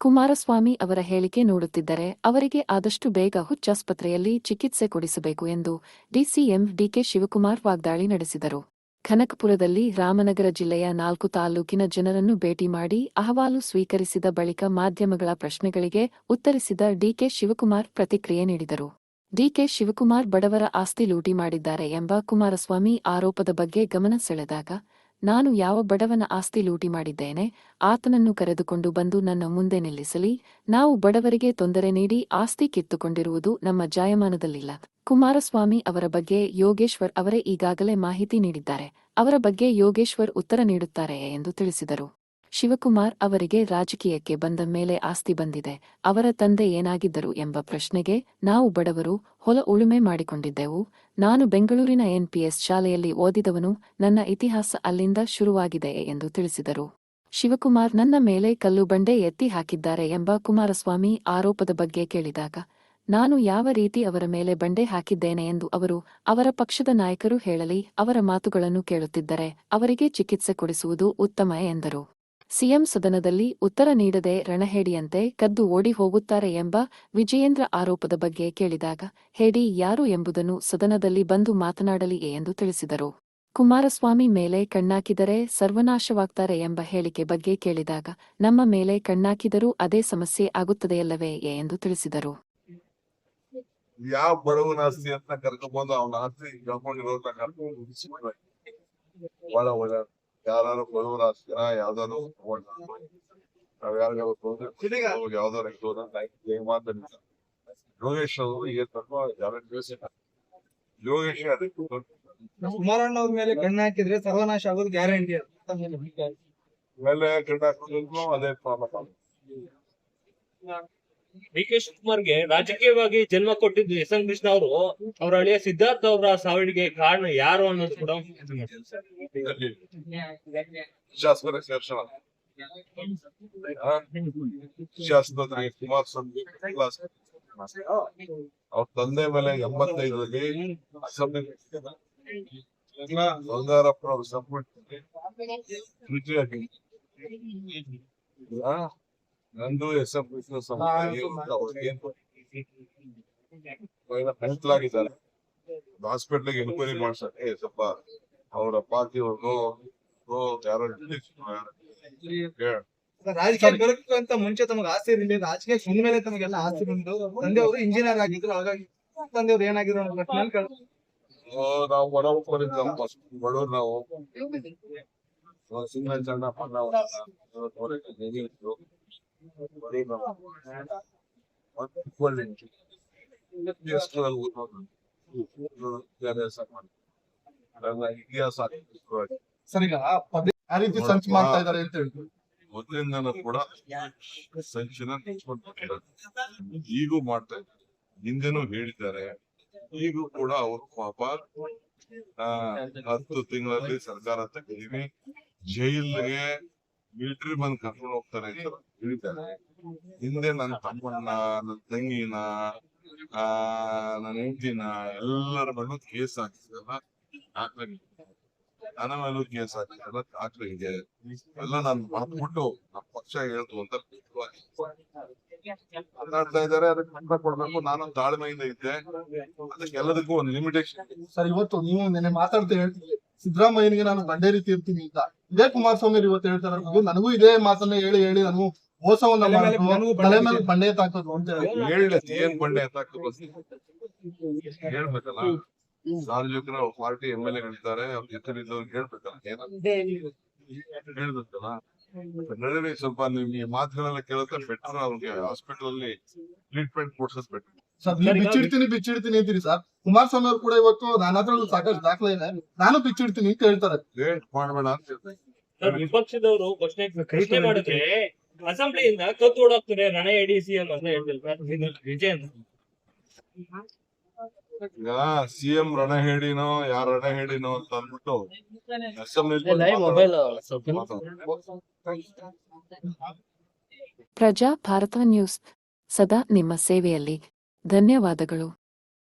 ಕುಮಾರಸ್ವಾಮಿ ಅವರ ಹೇಳಿಕೆ ನೋಡುತ್ತಿದ್ದರೆ ಅವರಿಗೆ ಆದಷ್ಟು ಬೇಗ ಹುಚ್ಚಾಸ್ಪತ್ರೆಯಲ್ಲಿ ಚಿಕಿತ್ಸೆ ಕೊಡಿಸಬೇಕು ಎಂದು ಡಿಸಿಎಂ ಡಿಕೆ ಶಿವಕುಮಾರ್ ವಾಗ್ದಾಳಿ ನಡೆಸಿದರು. ಕನಕಪುರದಲ್ಲಿ ರಾಮನಗರ ಜಿಲ್ಲೆಯ ನಾಲ್ಕು ತಾಲೂಕಿನ ಜನರನ್ನು ಭೇಟಿ ಮಾಡಿ ಅಹವಾಲು ಸ್ವೀಕರಿಸಿದ ಬಳಿಕ ಮಾಧ್ಯಮಗಳ ಪ್ರಶ್ನೆಗಳಿಗೆ ಉತ್ತರಿಸಿದ ಡಿಕೆ ಶಿವಕುಮಾರ್ ಪ್ರತಿಕ್ರಿಯೆ ನೀಡಿದರು. ಡಿಕೆ ಶಿವಕುಮಾರ್ ಬಡವರ ಆಸ್ತಿ ಲೂಟಿ ಮಾಡಿದ್ದಾರೆ ಎಂಬ ಕುಮಾರಸ್ವಾಮಿ ಆರೋಪದ ಬಗ್ಗೆ ಗಮನ ಸೆಳೆದಾಗ ನಾನು ಯಾವ ಬಡವನ ಆಸ್ತಿ ಲೂಟಿ ಮಾಡಿದ್ದೇನೆ, ಆತನನ್ನು ಕರೆದುಕೊಂಡು ಬಂದು ನನ್ನ ಮುಂದೆ ನಿಲ್ಲಿಸಲಿ. ನಾವು ಬಡವರಿಗೆ ತೊಂದರೆ ನೀಡಿ ಆಸ್ತಿ ಕಿತ್ತುಕೊಂಡಿರುವುದು ನಮ್ಮ ಜಾಯಮಾನದಲ್ಲಿಲ್ಲ. ಕುಮಾರಸ್ವಾಮಿ ಅವರ ಬಗ್ಗೆ ಯೋಗೇಶ್ವರ್ ಅವರೇ ಈಗಾಗಲೇ ಮಾಹಿತಿ ನೀಡಿದ್ದಾರೆ. ಅವರ ಬಗ್ಗೆ ಯೋಗೇಶ್ವರ್ ಉತ್ತರ ನೀಡುತ್ತಾರೆಯೇ ಎಂದು ತಿಳಿಸಿದರು. ಶಿವಕುಮಾರ್ ಅವರಿಗೆ ರಾಜಕೀಯಕ್ಕೆ ಬಂದ ಮೇಲೆ ಆಸ್ತಿ ಬಂದಿದೆ. ಅವರ ತಂದೆ ಏನಾಗಿದ್ದರು ಎಂಬ ಪ್ರಶ್ನೆಗೆ ನಾವು ಬಡವರು ಹೊಲ ಉಳುಮೆ ಮಾಡಿಕೊಂಡಿದ್ದೆವು. ನಾನು ಬೆಂಗಳೂರಿನ ಎನ್ಪಿಎಸ್ ಶಾಲೆಯಲ್ಲಿ ಓದಿದವನು ನನ್ನ ಇತಿಹಾಸ ಅಲ್ಲಿಂದ ಶುರುವಾಗಿದೆ ಎಂದು ತಿಳಿಸಿದರು. ಶಿವಕುಮಾರ್ ನನ್ನ ಮೇಲೆ ಕಲ್ಲು ಬಂಡೆ ಎತ್ತಿ ಹಾಕಿದ್ದಾರೆ ಎಂಬ ಕುಮಾರಸ್ವಾಮಿ ಆರೋಪದ ಬಗ್ಗೆ ಕೇಳಿದಾಗ, ನಾನು ಯಾವ ರೀತಿ ಅವರ ಮೇಲೆ ಬಂಡೆ ಹಾಕಿದ್ದೇನೆ ಎಂದು ಅವರು ಅವರ ಪಕ್ಷದ ನಾಯಕರು ಹೇಳಲಿ, ಅವರ ಮಾತುಗಳನ್ನು ಕೇಳುತ್ತಿದ್ದರೆ ಅವರಿಗೆ ಚಿಕಿತ್ಸೆ ಕೊಡಿಸುವುದು ಉತ್ತಮ ಎಂದರು. ಸಿಎಂ ಸದನದಲ್ಲಿ ಉತ್ತರ ನೀಡದೆ ರಣಹೇಡಿಯಂತೆ ಕದ್ದು ಓಡಿ ಹೋಗುತ್ತಾರೆ ಎಂಬ ವಿಜಯೇಂದ್ರ ಆರೋಪದ ಬಗ್ಗೆ ಕೇಳಿದಾಗ, ಹೇಡಿ, ಯಾರು ಎಂಬುದನ್ನು ಸದನದಲ್ಲಿ ಬಂದು ಮಾತನಾಡಲಿ ಎಂದು ತಿಳಿಸಿದರು. ಕುಮಾರಸ್ವಾಮಿ ಮೇಲೆ ಕಣ್ಣಾಕಿದರೆ ಸರ್ವನಾಶವಾಗ್ತಾರೆ ಎಂಬ ಹೇಳಿಕೆ ಬಗ್ಗೆ ಕೇಳಿದಾಗ, ನಮ್ಮ ಮೇಲೆ ಕಣ್ಣಾಕಿದರೂ ಅದೇ ಸಮಸ್ಯೆ ಆಗುತ್ತದೆಯಲ್ಲವೇ ಎಂದು ತಿಳಿಸಿದರು. ಯಾರು ಬಡವರ ಆಸ್ತಿನ ಯಾವ್ದಾದ್ರು ನಾವ್ ಯಾರಿಗಾದ್ರು ತೊಂದ್ರೆ ಯಾವ್ದಾರು ಯೋಗೇಶ್ ಅವರು ಈಗ ತಕ್ಕ ಯಾರು ಯೋಗೇಶ್ ಅದಕ್ಕೆ ಕುಮಾರಣ್ಣ ಅವ್ರ ಮೇಲೆ ಕಣ್ಣು ಹಾಕಿದ್ರೆ ಸರ್ವನಾಶ ಆಗೋದು ಗ್ಯಾರಂಟಿ ಮೇಲೆ ಕಣ್ಣು ಹಾಕೋದ್ರೂ ಅದೇ ಪ್ರಾಬ್ಲಮ್ ಡಿ ಕೆ ಶಿವಕುಮಾರ್ಗೆ ರಾಜಕೀಯವಾಗಿ ಜನ್ಮ ಕೊಟ್ಟಿದ್ದು ಎಸ್. ಎಂ ಕೃಷ್ಣ ಅವರು. ಅವ್ರ ಹಳೆಯ ಸಿದ್ಧಾರ್ಥ ಅವರ ಸಾವಿಗೆ ಕಾರಣ ಯಾರು ಅನ್ನೋದು ಕೂಡ ಕುಮಾರಸ್ವಾಮಿ ಅವ್ರ ತಂದೆ ಮೇಲೆ ಎಂಬತ್ತೈದರಲ್ಲಿ ಬಂಗಾರಪ್ಪ ಅವ್ರ ಸಪೋರ್ಟ್ ನಂದು ಎಸ್ ಎಂ ಕೃಷ್ಣ ಮೆಂಟಲಾಗಿದ್ದಾರೆ ಹಾಸ್ಪಿಟ್ಲಿಗೆ ಎನ್ಕ್ವೈರಿ ಮಾಡ್ಸಕ್ ಏ ಸ್ವಲ್ಪ ಅವರ ಯಾರೋ ಹೇಳ ರಾಜಕೀಯ ಅಂತ ಮುಂಚೆ ತಮಗೆ ಆಸ್ತಿ ಇರಲಿಲ್ಲ ರಾಜಕೀಯ ಬಂದ ಮೇಲೆ ತಮಗೆಲ್ಲ ಆಸ್ತಿ ಬಂದು ತಂದೆ ಅವರು ಇಂಜಿನಿಯರ್ ಆಗಿದ್ರು ಹಾಗಾಗಿ ತಂದೆಯವ್ರು ಏನಾಗಿದ್ರು. ನಾವು ಬಡವ್ರು ನಾವು ಸುಮ್ಮನೆ ಸಣ್ಣ ಸರ್ ಈಗ public ಯಾವ ರೀತಿ ಸಂಚು ಮಾಡ್ತಾ ಇದಾರೆ ಅಂತ ಮೊದಲಿಂದನೂ ಕೂಡ ಸಂಚಿನ ಈಗೂ ಮಾಡ್ತಾ ಇದ್ದಾರೆ. ಹಿಂದೆನೂ ಹೇಳಿದ್ದಾರೆ. ಈಗೂ ಕೂಡ ಅವರು ಪಾಪ ಹತ್ತು ತಿಂಗಳಲ್ಲಿ ಸರ್ಕಾರ ತೆಗೆದೀವಿ ಜೈಲ್ಗೆ ಮಿಲಿಟರಿ ಬಂದ್ ಕರ್ಕೊಂಡು ಹೋಗ್ತಾರೆ ಹಿಡಿತಾರೆ ಹಿಂದೆ ನನ್ನ ತಮ್ಮಣ್ಣ ನನ್ನ ತಂಗಿನ, ಆ, ನನ್ನ ಹೆಂಡತಿನ ಎಲ್ಲರ ಬಗ್ಗೆ ಕೇಸ್ ಹಾಕಿದ್ರಲ್ಲ ಹಾಕ್ಲಾಗಿದೆ ನನ್ನ ಮೇಲೂ ಕೇಸ್ ಹಾಕಿದ್ರಲ್ಲ ಹಾಕ್ಲಾಗಿದೆ ಎಲ್ಲ ನಾನು ಮಾಡ್ಬಿಟ್ಟು ನಮ್ಮ ಪಕ್ಷ ಹೇಳ್ತು ಅಂತ ಮಾತಾಡ್ತಾ ಇದಾರೆ ಅದಕ್ಕೆ ಉತ್ತರ ಕೊಡ್ಬೇಕು. ನಾನು ತಾಳ್ಮೆಯಿಂದ ಇದ್ದೆ. ಅದಕ್ಕೆ ಎಲ್ಲದಕ್ಕೂ ಒಂದು ಲಿಮಿಟೇಷನ್ ಸರ್, ಇವತ್ತು ನೀವು ನೆನ್ನೆ ಮಾತಾಡ್ತಾ ಹೇಳ್ತೀವಿ ಸಿದ್ದರಾಮಯ್ಯನಿಗೆ ನಾನು ಬಂಡೇರಿ ರೀತಿ ಇರ್ತೀನಿ ಅಂತ. ಇದೇ ಕುಮಾರಸ್ವಾಮಿ ಇವತ್ತು ಹೇಳ್ತಾ ಇದು ನನಗೂ ಇದೇ ಮಾತನ್ನ ಹೇಳಿ ಹೇಳಿ ನಾನು ಮೋಸವನ್ನ ಮಾಡಿದ್ರು ತಲೆ ಮೇಲೆ ಬಂಡೆ ತಾಕೋದು ಅಂತ ಹೇಳಿ. ಏನ್ ಬಂಡೆ ಹೇಳ್ಬೇಕಲ್ಲ. ಸಾರ್ವಜನಿಕರ ಪಾರ್ಟಿ ಎಂ ಎಲ್ ಎಗಳಿದ್ದಾರೆ ಅವ್ರ ಜೊತೆಲಿದ್ದವ್ರಿಗೆ ಹೇಳ್ಬೇಕಲ್ಲ ಏನಂತ ಹೇಳ್ಬೇಕಲ್ಲ. ನಡುವೆ ಸ್ವಲ್ಪ ನಿಮ್ಗೆ ಮಾತುಗಳೆಲ್ಲ ಕೇಳುತ್ತೆ ಬೆಟರ್ ಅವ್ರಿಗೆ ಹಾಸ್ಪಿಟಲ್ ಅಲ್ಲಿ ಟ್ರೀಟ್ಮೆಂಟ್ ಕೊಡ್ಸೋದ್ ಬೆಟರ್. ಬಿಚ್ಚಿಡ್ತೀನಿ ಬಿಚ್ಚಿಡ್ತೀನಿ ಅಂತೀರಿ ಸರ್. ಕುಮಾರಸ್ವಾಮಿ ಅವ್ರು ಕೂಡ ಇವತ್ತು ನನ್ನ ಹತ್ರ ಸಾಕಷ್ಟು ದಾಖಲೆ ಇದೆ. ನಾನು ಬಿಚ್ಚಿಡ್ತೀನಿ ಅಂತ ಹೇಳ್ತಾರೆ. ಲೇಟ್ ಮಾಡಬೇಡ ಅಂತ ಹೇಳ್ತಾರೆ. ಸರ್, ವಿಪಕ್ಷದವರು ಪ್ರಶ್ನೆ ಪ್ರಶ್ನೆ ಮಾಡಿದ್ರೆ ಅಸೆಂಬ್ಲಿಯಿಂದ ಕತ್ತು ಓಡಾಗ್ತಾರೆ ರಣ ಎಡಿಸಿ ಸಿಎಂ ಅಂತ ಹೇಳ್ತಿಲ್ಲ. ವಿಜಯನ್ ಈಗ ಸಿಎಂ ರಣ ಹೇಳಿನೋ ಯಾರ ರಣ ಹೇಳಿನೋ ಅಂತ ಅಂದ್ಬಿಟ್ಟು ಪ್ರಜಾ ಭಾರತ ನ್ಯೂಸ್. ಸದಾ ನಿಮ್ಮ ಸೇವೆಯಲ್ಲಿ. ಧನ್ಯವಾದಗಳು.